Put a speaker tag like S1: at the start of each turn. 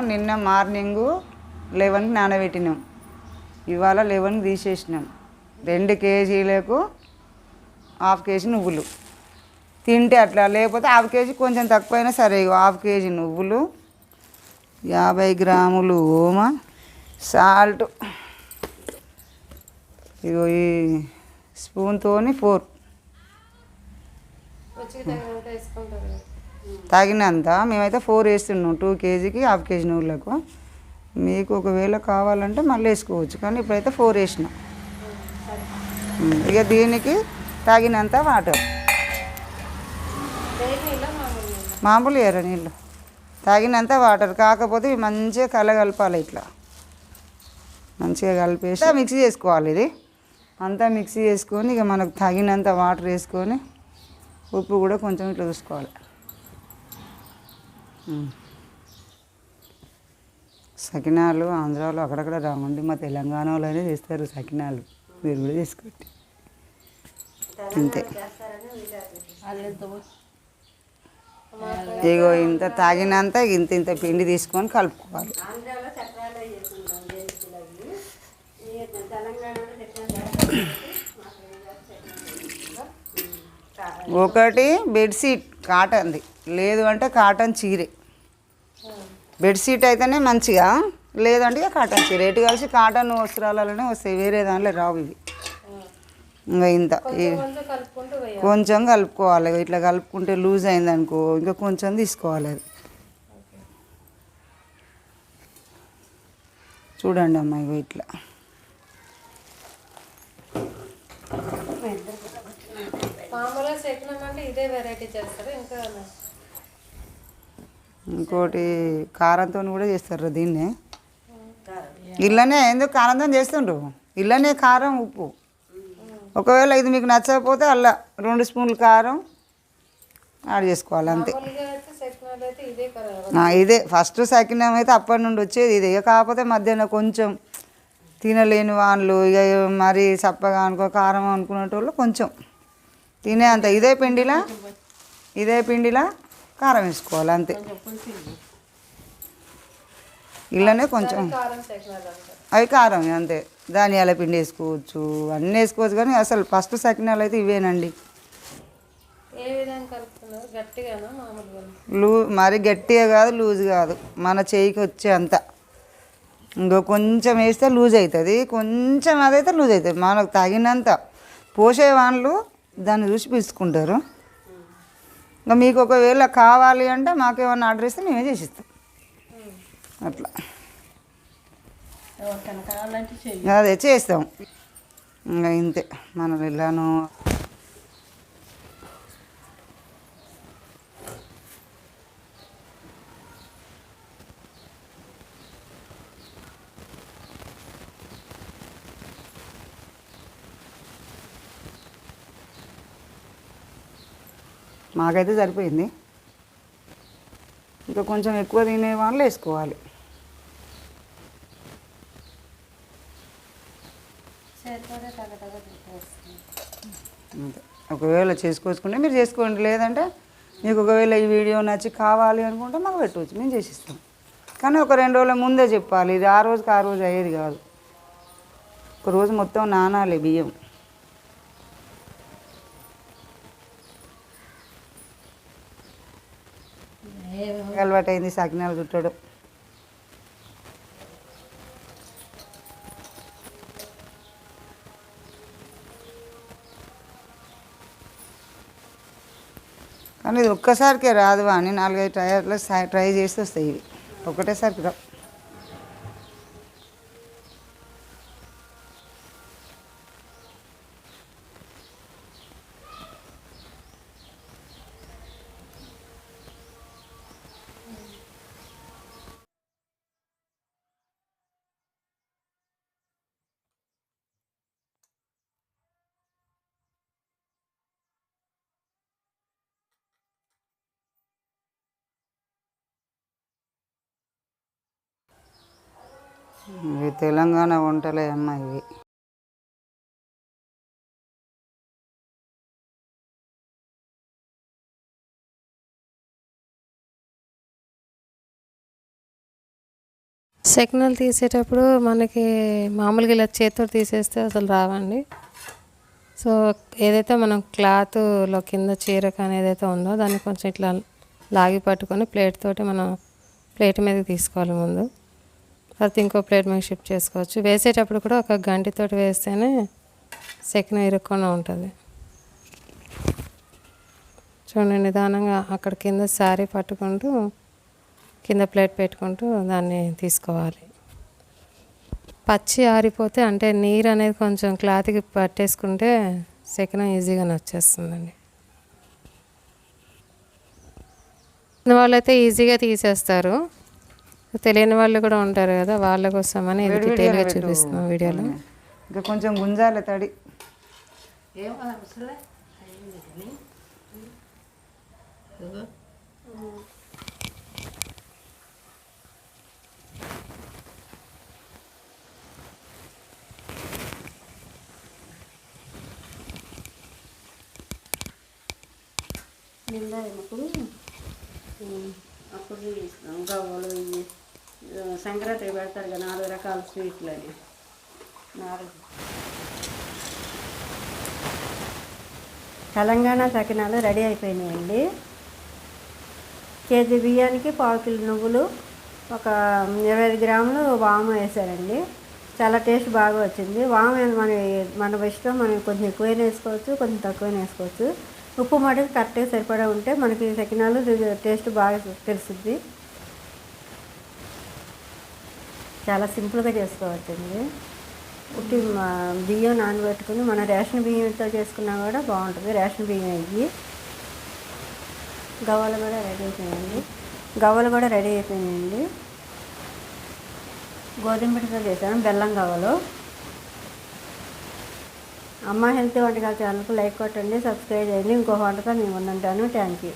S1: నిన్న మార్నింగు లెవెన్కి నానబెట్టినాం. ఇవాళ లెవెన్కి తీసేసినాం. రెండు కేజీలకు హాఫ్ కేజీ నువ్వులు. తింటే అట్లా లేకపోతే హాఫ్ కేజీ కొంచెం తక్కువైనా సరే హాఫ్ కేజీ నువ్వులు. యాభై గ్రాములు ఓమ సాల్ట్. ఇగో ఈ స్పూన్తోని ఫోర్.
S2: తగినంత
S1: మేమైతే ఫోర్ వేస్తున్నాం టూ కేజీకి హాఫ్ కేజీ నువ్వులకు మీకు ఒకవేళ కావాలంటే మళ్ళీ వేసుకోవచ్చు. కానీ ఇప్పుడైతే ఫోర్ వేసిన. ఇక దీనికి తగినంత వాటర్.
S2: మామూలు
S1: ఎర్ర నీళ్ళు. తాగినంత వాటర్. కాకపోతే ఇవి మంచిగా కలగలపాలి ఇట్లా. మంచిగా కలిపేసి మిక్సీ చేసుకోవాలి ఇది. అంతా మిక్సీ చేసుకొని ఇక మనకు తగినంత వాటర్ వేసుకొని ఉప్పు కూడా కొంచెం ఇట్లా చూసుకోవాలి. సకినాలు ఆంధ్రాలో అక్కడక్కడ రావండి. మా తెలంగాణలోనే చేస్తారు సకినాలు. మీరు కూడా చేసుకోండి. అంతే ఇగో ఇంత తాగినంత ఇంత ఇంత పిండి తీసుకొని కలుపుకోవాలి. ఒకటి బెడ్షీట్ కాటన్ది. లేదు అంటే కాటన్ చీరే. బెడ్షీట్ అయితేనే మంచిగా లేదంటే ఇక కాటన్ చీర. ఎటు కలిసి కాటన్ వస్త్రాలలోనే వస్తాయి వేరే దాంట్లో రావు ఇవి. ఇంకా ఇంత
S2: కొంచెం
S1: కలుపుకోవాలి. ఇట్లా కలుపుకుంటే లూజ్ అయింది అనుకో ఇంకా కొంచెం తీసుకోవాలి అది. చూడండి అమ్మ ఇగో ఇట్లా.
S2: మామూలుగా ఇదే వెరైటీ చేస్తారు. ఇంకా
S1: ఇంకోటి కారంతో కూడా చేస్తారు దీన్నే. ఇళ్ళనే ఎందుకు కారంతో చేస్తుండ్రు? ఇళ్ళనే కారం ఉప్పు. ఒకవేళ ఇది మీకు నచ్చకపోతే అలా రెండు స్పూన్లు కారం యాడ్ చేసుకోవాలి అంతే.
S2: ఇదే
S1: ఫస్ట్ సకినం అయితే అప్పటి నుండి వచ్చేది ఇదే. కాకపోతే మధ్యాహ్నం కొంచెం తినలేని వాళ్ళు ఇక మరి చప్పగా అనుకో కారం అనుకునేటోళ్ళు కొంచెం తినే అంత. ఇదే పిండిలా? ఇదే పిండిలా? కారం వేసుకోవాలి అంతే. ఇలానే కొంచెం అవి కారం అంతే. ధనియాల పిండి వేసుకోవచ్చు అన్నీ వేసుకోవచ్చు కానీ అసలు ఫస్ట్ సకినాలు అయితే ఇవేనండి. లూ మరి గట్టిగా కాదు లూజ్ కాదు. మన చేయికి వచ్చే అంత. ఇంకో కొంచెం వేస్తే లూజ్ అవుతుంది. కొంచెం అదైతే లూజ్ అవుతుంది. మనకు తగినంత. పోసే వాళ్ళు దాన్ని చూసి పిలుచుకుంటారు. ఇంకా మీకు ఒకవేళ కావాలి అంటే మాకేమన్నా ఆర్డర్ ఇస్తే మేమే చేసిస్తాం. అట్లా. అదే చేస్తాం. ఇంకా ఇంతే. మనం వెళ్ళాను మాకైతే సరిపోయింది. ఇంకా కొంచెం ఎక్కువ తినే వాళ్ళు వేసుకోవాలి. అంతే. ఒకవేళ చేసుకోవచ్చుకుంటే మీరు చేసుకోండి. లేదంటే మీకు ఒకవేళ ఈ వీడియో నచ్చి కావాలి అనుకుంటే మాకు పెట్టవచ్చు మేము చేసిస్తాం. కానీ ఒక రెండు రోజుల ముందే చెప్పాలి. ఇది ఆ రోజుకి ఆ రోజు అయ్యేది కాదు. ఒక రోజు మొత్తం నానాలి బియ్యం. అలవాటైంది సకినాలు చుట్టడం. కానీ ఇది ఒక్కసారికే రాదు అని నాలుగైదు ట్రై ట్రై చేసి వస్తాయి ఇవి. ఒకటేసారికి రావు. ఇవి తెలంగాణ వంటలే అమ్మ ఇవి.
S2: సెక్నల్ తీసేటప్పుడు మనకి మామూలుగా ఇలా చేతితో తీసేస్తే అసలు రావండి. సో ఏదైతే మనం క్లాత్లో కింద చీర కానీ ఏదైతే ఉందో దాన్ని కొంచెం ఇట్లా లాగి పట్టుకొని ప్లేట్ తోటి మనం ప్లేట్ మీదకి తీసుకోవాలి ముందు. తర్వాత ఇంకో ప్లేట్ మీకు షిఫ్ట్ చేసుకోవచ్చు. వేసేటప్పుడు కూడా ఒక గంటితోటి వేస్తేనే సెకిన ఇరుక్కుండా ఉంటుంది. చూడండి నిదానంగా అక్కడ కింద శారీ పట్టుకుంటూ కింద ప్లేట్ పెట్టుకుంటూ దాన్ని తీసుకోవాలి. పచ్చి ఆరిపోతే అంటే నీరు అనేది కొంచెం క్లాత్కి పట్టేసుకుంటే సెకనం ఈజీగానే వచ్చేస్తుందండి. వాళ్ళైతే ఈజీగా తీసేస్తారు. తెలియని వాళ్ళు కూడా ఉంటారు కదా వాళ్ళ కోసమని ఇది డీటెయిల్గా చూపిస్తున్నాం వీడియోలో.
S1: ఇంకా కొంచెం గుంజాలి తడి.
S3: నిండా అయినప్పుడు ఉమ్, అప్పుడు గవ్వలు సంక్రాంతి సంక్రాంతికి పెడతారు కదా నాలుగు రకాల స్వీట్లు అని నాలుగు. తెలంగాణ సకినాలు రెడీ అయిపోయినాయండి. కేజీ బియ్యానికి పావు కిలో నువ్వులు ఒక ఇరవై ఐదు గ్రాములు వాము వేసారండి చాలా టేస్ట్ బాగా వచ్చింది. వాము మన మన ఇష్టం మనం కొంచెం ఎక్కువైనా వేసుకోవచ్చు కొంచెం తక్కువైనా వేసుకోవచ్చు. ఉప్పు మటుకు కరెక్ట్గా సరిపడా ఉంటే మనకి సకినాలు టేస్ట్ బాగా తెలుస్తుంది. చాలా సింపుల్గా చేసుకోవచ్చండి. ఉట్టి మా బియ్యం నానబెట్టుకుని మన రేషన్ బియ్యంతో చేసుకున్నా కూడా బాగుంటుంది. రేషన్ బియ్యం అయ్యి గవ్వలు కూడా రెడీ అయిపోయాయండి గవ్వలు కూడా రెడీ అయిపోయినాయండి. గోధుమ పిడితో చేశాను బెల్లం గవ్వలు. అమ్మ హెల్త్ వంటకాల ఛానల్కి లైక్ కొట్టండి సబ్స్క్రైబ్ చేయండి. ఇంకో వంటతో నేను ఉంటాను థ్యాంక్ యూ